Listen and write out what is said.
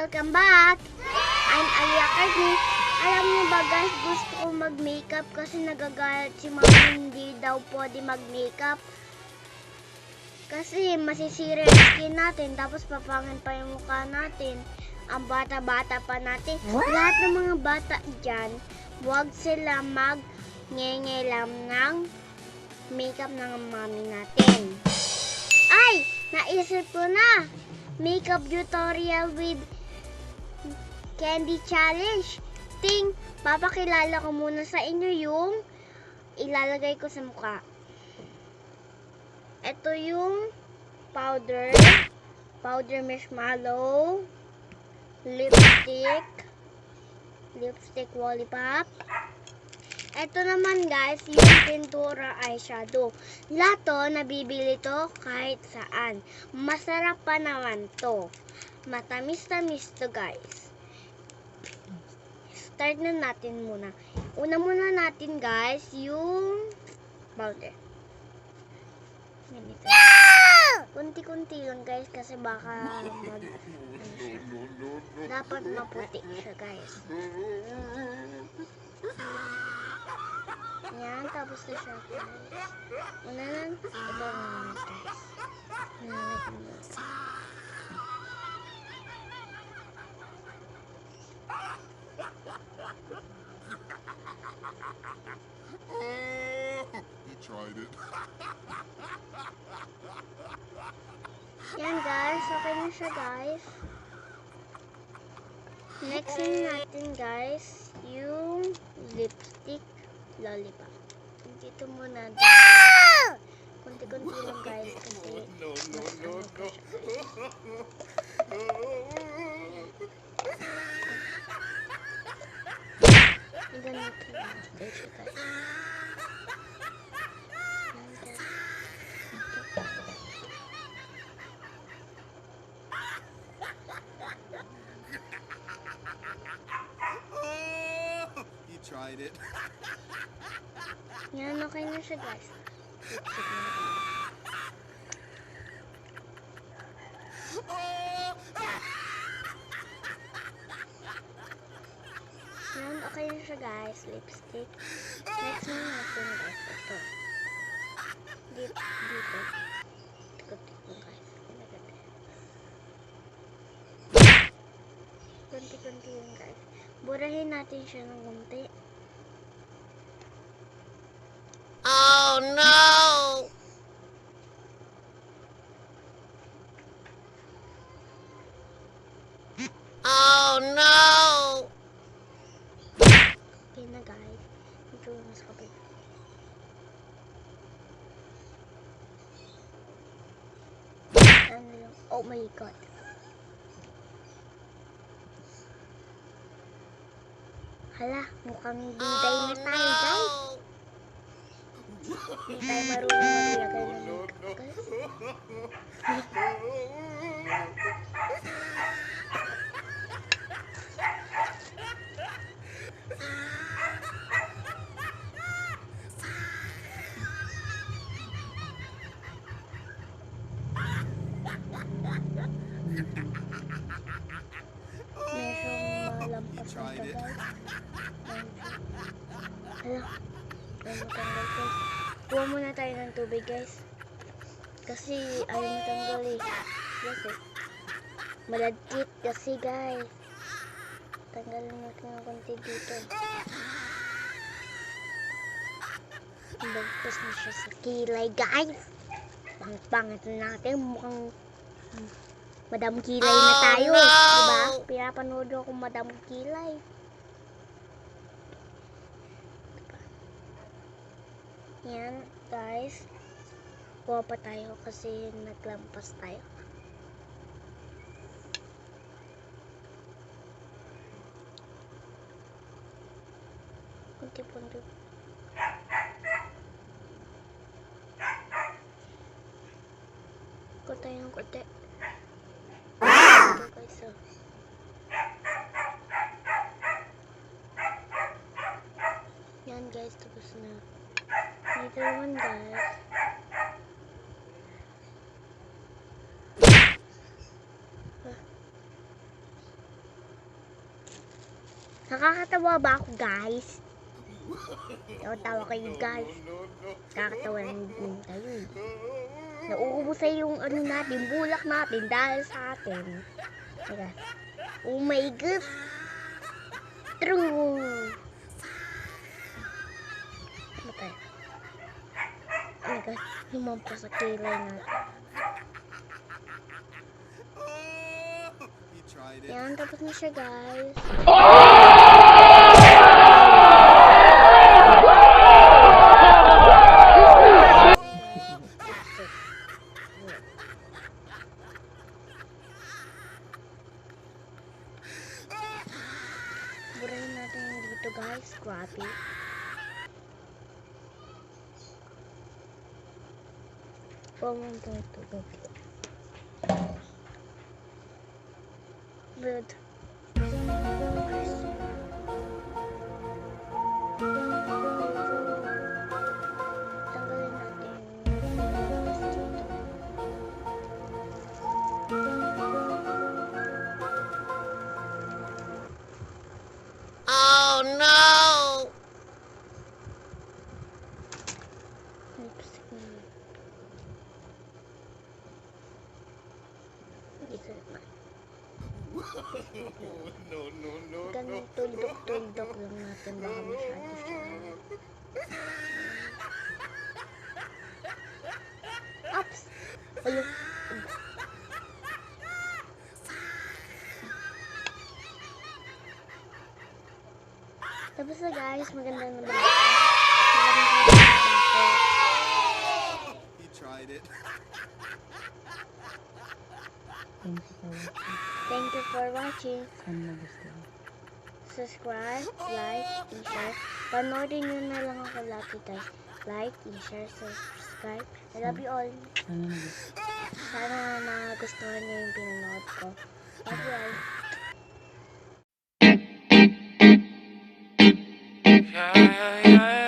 Welcome back! I'm Alia Cardi. Alam niyo ba guys, gusto ko mag-makeup kasi nagagalit si mama hindi daw pwede mag-makeup. Kasi masisira yung skin natin, tapos papangin pa yung mukha natin. Ang bata-bata pa natin. Lahat ng mga bata dyan, huwag sila mag ngengelam ng makeup ng mami natin. Ay! Naisip ko na! Makeup tutorial with Candy Challenge. Ting, papakilala ko muna sa inyo yung ilalagay ko sa mukha. Ito yung powder, powder marshmallow, lipstick, lipstick lollipop. Ito naman guys, yung pintura eyeshadow. Lahat nabibili to kahit saan. Masarap pa naman to. Matamis-tamis to guys. Start na natin muna. Una muna natin guys, yung powder. Ganito. Kunti-kunti lang guys kasi baka mag... siya. Dapat maputi siya guys. Yan, tapos na siya guys. Una lang, ito naman guys. Nalagyan mo. he tried it. Yan guys, okay na siya guys. Next na natin guys, yung lipstick lollipop. Dito muna guys. Kunti-kunti lang guys kasi No, no, no, ano pa no. siya. Yung ganito lang. Dito guys. Yan, guys. he tried it. Yan, okay na siya guys. Lipstick na lang. Yan, okay na siya guys. Lipstick. Next na natin guys. Ito. Dito. Dito. Tikot-tikot guys. Kunti-kunti yun guys. Burahin natin siya ng kunti. Oh no! Oh no! Okay na guys. Mas kapit. Ano. Oh my god. Hala, mukhang biday na tayo guys. Hindi tayo marunong maglagay ng makeup guys. Hala, ayaw matanggal guys. Kuha muna tayo ng tubig guys. Kasi ayaw matanggal eh. Yes eh. Malagkit kasi guys. Tanggalin natin ng konti dito. Bagpas na siya sa kilay guys. Pangit-pangit na natin. Mukhang Madam Kilay na Oh, tayo. no! Diba? Pinapanood ako Madam Kilay. Yan, guys. Kuha pa tayo kasi naglampas tayo. Kunti-punti. Kuha tayo ng. Ito guys, oh. Yan guys, tapos na. Dito naman guys. Nakakatawa ba ako, guys? Tawa-tawa kayo, guys. Nakakatawa lang din kayo. eh. Nauubos sa yung ano natin, bulak natin dahil sa atin. Teka. Oh my God! True! Ano tayo? Oh God, lumampas sa kilay natin. He tried it. Yan, tapos na siya, guys. Burahin natin dito, guys. Grabe. Following the Good. Lang natin baka masyado siya. Ops! Ayun. Tapos na guys? Maganda na ba? He tried it. Thank you for watching. Thank you for watching. Subscribe, like, and share. Panoodin nyo na lang ako lagi guys. Like, and share, subscribe. I love you all. Sana nagustuhan nyo yung pinanood ko. Love you all. Yeah, yeah, yeah.